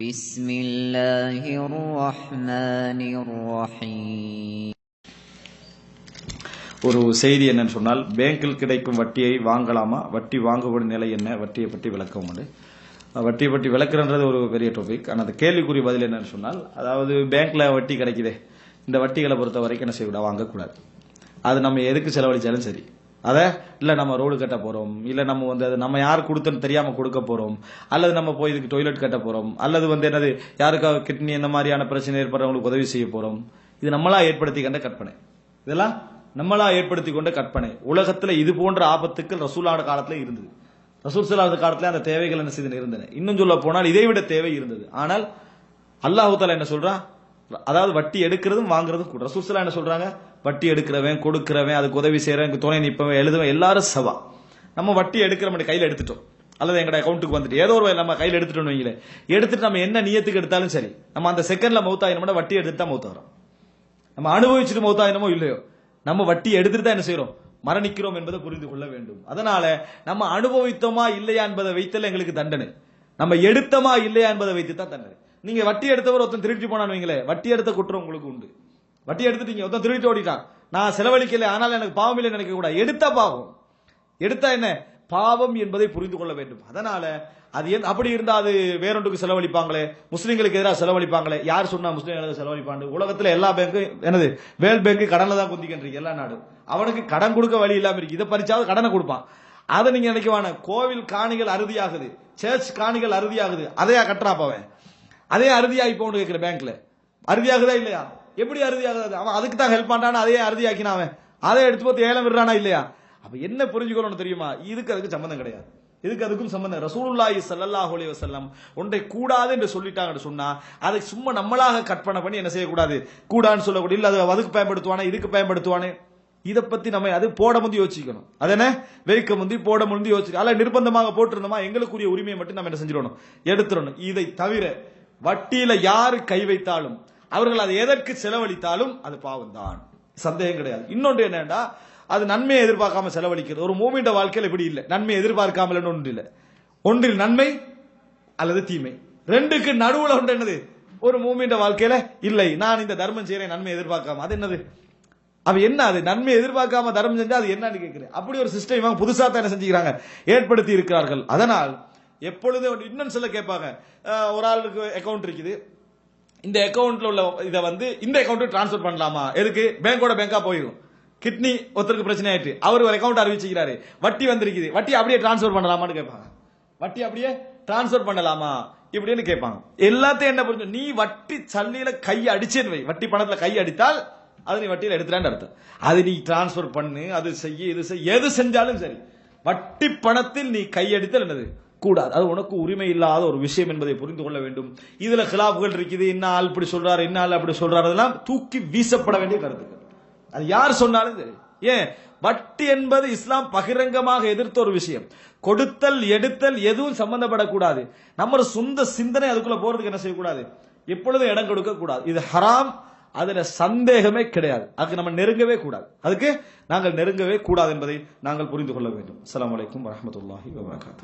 بسم الله الرحمن الرحيم ஒரு செய்தி என்னன்னு சொன்னால் பேங்கில் கிடைக்கும் வட்டியை வாங்கலாமா வட்டி வாங்குபடும் நிலை என்ன வட்டியை பற்றி விளக்கவும் உண்டு வட்டியை பற்றி விளக்குறன்றது ஒரு பெரிய டாபிக் ஆனால் அந்த கேள்விக்குரிய பதில் என்னன்னு சொன்னால் அதாவது பேங்க்ல வட்டி கிடைக்குதே இந்த வட்டிகளை பொறுத்த வரைக்கும் என்ன செய்யக்கூடாது வாங்கக்கூடாது அது நம்ம எதுக்கு செலவழிச்சாலும் சரி அதை இல்லை நம்ம ரோடு கட்ட போகிறோம் இல்லை நம்ம வந்து அது நம்ம யார் கொடுத்தோன்னு தெரியாமல் கொடுக்க போகிறோம் அல்லது நம்ம போய் இதுக்கு டொய்லெட் கட்ட போகிறோம் அல்லது வந்து என்னது யாருக்காவது கிட்னி இந்த மாதிரியான பிரச்சனை ஏற்படுறவங்களுக்கு உதவி செய்ய போகிறோம் இது நம்மளா ஏற்படுத்தி கண்ட கற்பனை. இதெல்லாம் நம்மளா ஏற்படுத்தி கொண்ட கற்பனை. உலகத்தில் இது போன்ற ஆபத்துக்கள் ரசூலான காலத்தில் இருந்தது. ரசூல் சலாத காலத்தில் அந்த தேவைகள் என்ன செய்து இருந்தன. இன்னும் சொல்ல போனால் இதை விட தேவை இருந்தது. ஆனால் அல்லாஹு தாலா என்ன சொல்றான்? அதாவது வட்டி எடுக்கிறதும் வாங்குறதும் கூட. ரசூசலா என்ன சொல்றாங்க? வட்டி எடுக்கிறவன் கொடுக்கிறவன் அதுக்கு உதவி செய்யறவன் துணை நிற்பவன் எழுதுவன் எல்லாரும் சவா நம்ம வட்டி எடுக்கிற மாதிரி கையில் எடுத்துட்டோம். அல்லது எங்களோட அக்கௌண்ட்டுக்கு வந்துட்டு. ஏதோ ஒரு நம்ம கையில் எடுத்துட்டோம் வைங்களேன் எடுத்துட்டு நம்ம என்ன நியத்துக்கு எடுத்தாலும் சரி நம்ம அந்த செகண்ட்ல மௌத்தாயினோட வட்டி எடுத்துட்டு தான் மௌத்தாகிறோம் நம்ம அனுபவிச்சுட்டு மௌத்தாயினமோ இல்லையோ. நம்ம வட்டி எடுத்துட்டு தான் என்ன செய்யறோம் மரணிக்கிறோம் என்பதை புரிந்து கொள்ள வேண்டும். அதனால நம்ம அனுபவித்தோமா இல்லையா என்பதை வைத்தல எங்களுக்கு தண்டனை. நம்ம எடுத்தோமா இல்லையா என்பதை வைத்து தான் தண்டனை. நீங்க வட்டி எடுத்தவர் ஒருத்தன் திருட்டு போனான்னு வைங்களேன் வட்டி எடுத்த குற்றம் உங்களுக்கு உண்டு. வட்டி எடுத்துட்டீங்க ஒருத்தன் திருட்டு ஓடிட்டான். நான் செலவழிக்கல ஆனால் எனக்கு பாவம் இல்லை நினைக்க கூடாது. எடுத்தா பாவம். எடுத்தா என்ன? பாவம் என்பதை புரிந்து கொள்ள வேண்டும். அதனால அது அப்படி இருந்தா அது வேறொன்றுக்கு செலவழிப்பாங்களே? முஸ்லீம்களுக்கு எதிராக செலவழிப்பாங்களே? யார் சொன்னா முஸ்லீம்களுக்கு செலவழிப்பாண்டு? உலகத்துல எல்லா பேங்க்கும் என்னது வேல் பேங்க் கடன்ல தான் குந்திக்கின்றீங்க எல்லா நாடும். அவனுக்கு கடன் கொடுக்க வழி இல்லாம இருக்கு. இதை பறிச்சாவது கடனை கொடுப்பான். அதை நீங்க நினைக்குவான கோவில் காணிகள் அறுதியாகுது. சர்ச் காணிகள் அறுதியாகுது. அதையா கட்டுறா அவன். அதே அறுதியாகி போன்னு கேட்குற பேங்க்ல அறுதியாகுதா இல்லையா? எப்படி அறுதியாகுது அவன் அதுக்கு தான் ஹெல்ப் பண்றானா அதே அறுதியாக்கினான் அவன். அதை எடுத்து போட்டு ஏலம் விடுறானா இல்லையா? அப்ப என்ன புரிஞ்சுக்கணும்னு தெரியுமா? இதுக்கு அதுக்கு சம்மந்தம் கிடையாது. இதுக்கு அதுக்கும் சம்பந்தம் ரசூலுல்லாஹி ஸல்லல்லாஹு அலைஹி வஸல்லம் ஒன்றை கூடாது என்று சொல்லிட்டாங்கன்னு சொன்னா அதை சும்மா நம்மளாக கற்பனை பண்ணி என்ன செய்யக்கூடாது? கூடான்னு சொல்லக்கூடிய இல்லை அது அதுக்கு பயன்படுத்துவானே இதுக்கு பயன்படுத்துவானே. இதை பத்தி நம்ம அது போட முந்தி யோசிக்கணும். அதனே வெயிக்க முந்தி போட முந்தி யோசிக்கணும் அல்ல நிர்பந்தமாக போட்டிருந்தோமா? எங்களுக்குரிய உரிமையை மட்டும் நம்ம என்ன செஞ்சிடணும்? எடுத்துடணும். இதை தவிர வட்டியில யாரு கை வைத்தாலும் அவர்கள் அதை எதற்கு செலவழித்தாலும் அது பாவம் தான் சந்தேகம் கிடையாது. இன்னொன்று என்னன்னா அது நன்மையை எதிர்பார்க்காம செலவழிக்கிறது. ஒரு மூமிண்ட வாழ்க்கையில் இப்படி இல்லை. நன்மையை எதிர்பார்க்காமல் ஒன்று இல்லை? ஒன்றில் நன்மை அல்லது தீமை. ரெண்டுக்கு நடுவுல ஒன்று என்னது? ஒரு மூமிண்ட வாழ்க்கையில இல்லை. நான் இந்த தர்மம் செய்யறேன் நன்மை எதிர்பார்க்காம. அது என்னது? அவ என்ன அது? நன்மை எதிர்பார்க்காம தர்மம் செஞ்சா அது என்னன்னு கேட்கிறேன். அப்படி ஒரு சிஸ்டம் இவங்க புதுசா தான் என்ன செஞ்சுக்கிறாங்க. ஏற்படுத்தி இருக்கிறார்கள். அதனால் எப்பொழுதும் இன்னும் சொல்ல கேட்பாங்க. ஒரு ஆளுக்கு அக்கௌண்ட் இருக்குது. இந்த அக்கௌண்ட்ல உள்ள இதை வந்து இந்த அக்கௌண்ட்டு டிரான்ஸ்ஃபர் பண்ணலாமா? எதுக்கு? பேங்கோட பேங்கா போயிடும் கிட்னி ஒருத்தருக்கு பிரச்சனை ஆயிட்டு. அவர் ஒரு அக்கௌண்ட் அறிவிச்சுக்கிறாரு. வட்டி வந்திருக்குது. வட்டி அப்படியே டிரான்ஸ்ஃபர் பண்ணலாமான்னு கேட்பாங்க. வட்டி அப்படியே டிரான்ஸ்ஃபர் பண்ணலாமா? இப்படின்னு கேட்பாங்க. எல்லாத்தையும் என்ன புரிஞ்சு நீ வட்டி சல்லியில கை அடிச்சேன்னு வை. வட்டி பணத்துல கை அடித்தால் அது நீ வட்டியில் எடுத்துறான்னு அர்த்தம். அது நீ டிரான்ஸ்ஃபர் பண்ணு அது செய்ய இது செய்ய எது செஞ்சாலும் சரி. வட்டி பணத்தில் நீ கையடித்தல் என்னது? கூடாது. அது உனக்கு உரிமை இல்லாத ஒரு விஷயம் என்பதை புரிந்து கொள்ள வேண்டும். இதுல கிலாப்புகள் இருக்குது. என்ன ஆள் இப்படி சொல்றாரு என்ன ஆள் அப்படி சொல்றாரு அதெல்லாம் தூக்கி வீசப்பட வேண்டிய கருத்துக்கள். அது யார் சொன்னாலும் சரி. ஏன்? வட்டி என்பது இஸ்லாம் பகிரங்கமாக எதிர்த்த ஒரு விஷயம். கொடுத்தல் எடுத்தல் எதுவும் சம்பந்தப்படக்கூடாது. நம்ம சொந்த சிந்தனை அதுக்குள்ள போறதுக்கு என்ன செய்யக்கூடாது? எப்பொழுதும் இடம் கொடுக்க கூடாது இது ஹராம். அதுல சந்தேகமே கிடையாது. அதுக்கு நம்ம நெருங்கவே கூடாது. அதுக்கு நாங்கள் நெருங்கவே கூடாது என்பதை நாங்கள் புரிந்து கொள்ள வேண்டும். அஸ்ஸலாமு வலைக்கம் வரஹ்மத்துல்லாஹி வபரகாத்துஹு.